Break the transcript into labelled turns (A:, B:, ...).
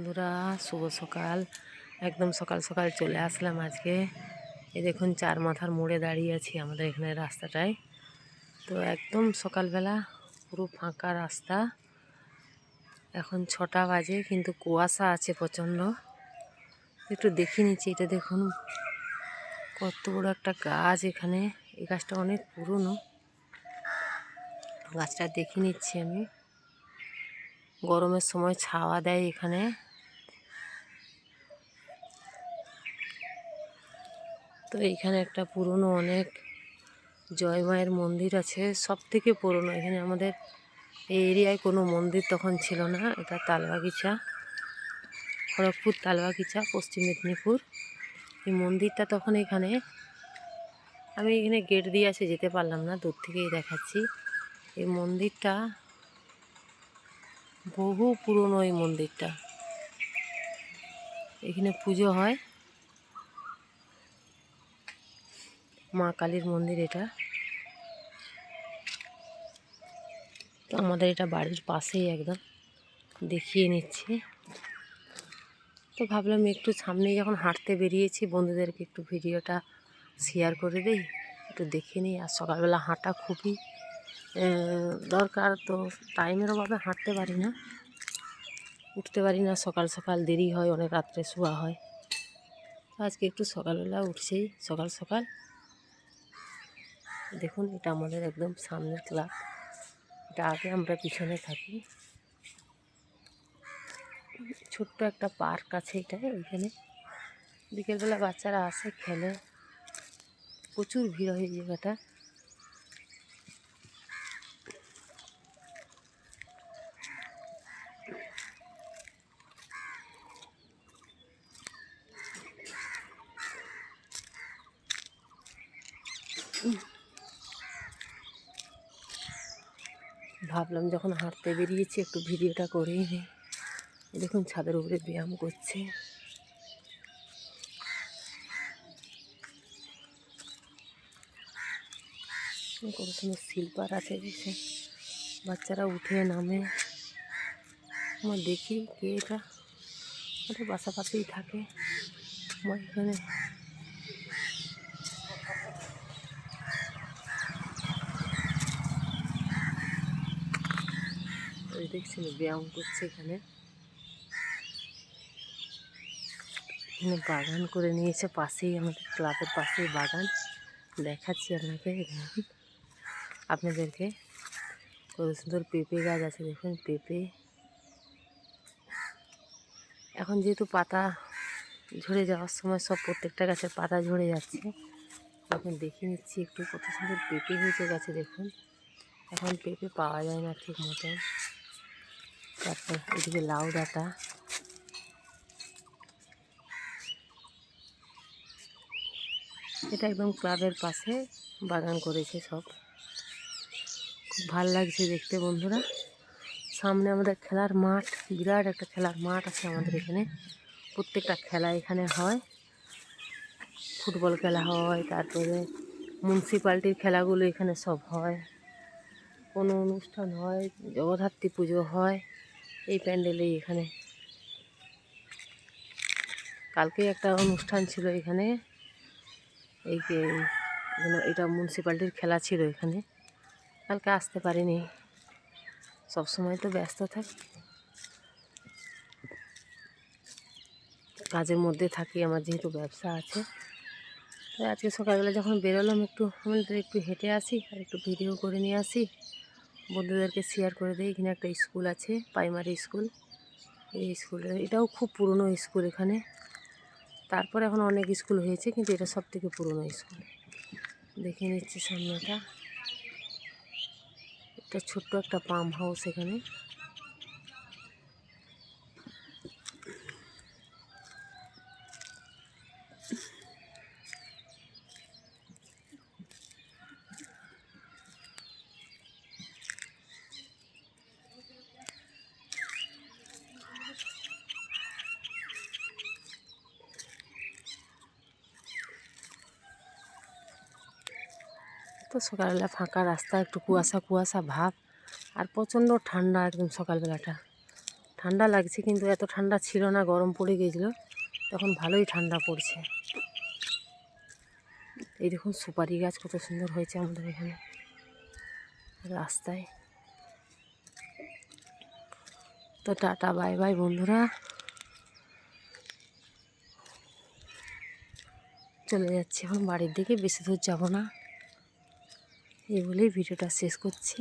A: বন্ধুরা, শুভ সকাল। একদম সকাল সকাল চলে আসলাম আজকে। এই দেখুন, চার মাথার মোড়ে দাঁড়িয়ে আছি আমাদের এখানে রাস্তাটায়। তো একদম সকালবেলা, পুরো ফাঁকা রাস্তা। এখন ছটা বাজে, কিন্তু কুয়াশা আছে প্রচণ্ড। একটু দেখে নিচ্ছি, এটা দেখুন। কত বড় একটা গাছ এখানে। এই গাছটা অনেক পুরনো। গাছটা দেখে নিচ্ছি আমি। গরমের সময় ছাওয়া দেয় এখানে। তো এখানে একটা পুরনো অনেক জয় মায়ের মন্দির আছে। সব থেকে পুরনো। এখানে আমাদের এই এরিয়ায় কোনো মন্দির তখন ছিল না। এটা তালবাগিচা, খড়গপুর তালবাগিচা, পশ্চিম মেদিনীপুর। এই মন্দিরটা তখন এখানে, আমি এখানে গেট দিয়ে আসে যেতে পারলাম না, দূর থেকেই দেখাচ্ছি। এই মন্দিরটা বহু পুরনো এই মন্দিরটা। এখানে পুজো হয়। মা কালীর মন্দির এটা। তো আমাদের এটা বাড়ির পাশেই একদম। দেখিয়ে নিচ্ছি। তো ভাবলাম একটু সামনে যখন হাঁটতে বেরিয়েছি, বন্ধুদেরকে একটু ভিডিওটা শেয়ার করে দিই, একটু দেখে নিই। আর সকালবেলা হাঁটা খুবই দরকার, তো টাইমের অভাবে হাঁটতে পারি না। উঠতে পারি না, সকাল সকাল দেরি হয়, অনেক রাত্রে শোয়া হয়। আজকে একটু সকালবেলা উঠছেই সকাল সকাল। দেখুন, এটা আমাদের একদম সামনের ক্লাব এটা আগে আমরা পিছনে থাকি। ছোট্ট একটা পার্ক আছে এটা, ওইখানে। বিকেলবেলা বাচ্চারা আসে, খেলে। প্রচুর ভিড় হয় জায়গাটা। ভাবলাম যখন হাঁটতে বেরিয়েছি, একটু ভিডিওটা করেই নিই। দেখুন, ছাদের উপরে ব্যায়াম করছে। কত সুন্দর শিল্পার আছে দেখে বাচ্চারা উঠে নামে। আমার দেখি কে এটা। ওটা পাশাপাশিই থাকে। আমার এখানে দেখছেন, ব্যায়াম করছে এখানে। এখানে বাগান করে নিয়েছে, পাশেই আমাদের ক্লাবের পাশেই বাগান। দেখাচ্ছি আপনাকে আপনাদেরকে কত সুন্দর পেঁপে গাছ আছে, দেখুন পেঁপে। এখন যেহেতু পাতা ঝরে যাওয়ার সময় সব প্রত্যেকটা গাছের পাতা ঝরে যাচ্ছে, এখন দেখে নিচ্ছি একটু কত সুন্দর পেঁপে হয়েছে গাছে, দেখুন। এখন পেঁপে পাওয়া যায় না ঠিক মতন। তারপর এদিকে লাউ ডাঁটা। এটা একদম ক্লাবের পাশে বাগান করেছে সব। খুব ভালো লাগছে দেখতে বন্ধুরা। সামনে আমাদের খেলার মাঠ, বিরাট একটা খেলার মাঠ আছে আমাদের এখানে। প্রত্যেকটা খেলা এখানে হয়। ফুটবল খেলা হয়, তারপরে মিউনিসিপ্যালিটির খেলাগুলো এখানে সব হয়। কোনো অনুষ্ঠান হয়, জগদ্ধাত্রী পুজো হয়। এই প্যান্ডেলেই এখানে। কালকে একটা অনুষ্ঠান ছিল এখানে। এই এটা মিউনিসিপ্যালিটির খেলা ছিল এখানে। কালকে আসতে পারিনি। সব সময় তো ব্যস্ত থাকি। কাজের মধ্যে থাকি, আমার যেহেতু ব্যবসা আছে। তো আজকে সকালবেলা যখন বেরোলাম একটু আমাদের একটু হেঁটে আসি আর একটু ভিডিও করে নিয়ে আসি। বন্ধুদেরকে শেয়ার করে দিই। এখানে একটা স্কুল আছে প্রাইমারি স্কুল এই স্কুলের এটাও খুব পুরনো স্কুল এখানে। তারপর এখন অনেক স্কুল হয়েছে, কিন্তু এটা সব থেকে পুরনো স্কুল দেখে নিচ্ছি সামনেটা। একটা ছোট্ট একটা পাম্প হাউস এখানে। তো সকালবেলা ফাঁকা রাস্তা, একটু কুয়াশা কুয়াশা ভাব আর প্রচণ্ড ঠান্ডা একদম সকালবেলাটা। ঠান্ডা লাগছে কিন্তু এত ঠান্ডা ছিল না, গরম পড়ে গেছিল, তখন ভালোই ঠান্ডা পড়ছে। এই দেখুন সুপারি গাছ কত সুন্দর হয়েছে আমাদের এখানে, রাস্তায়। তো টাটা, বাই বাই বন্ধুরা। চলে যাচ্ছি এখন বাড়ির দিকে, বেশি দূর যাব না। এই বলেই ভিডিওটা শেষ করছি।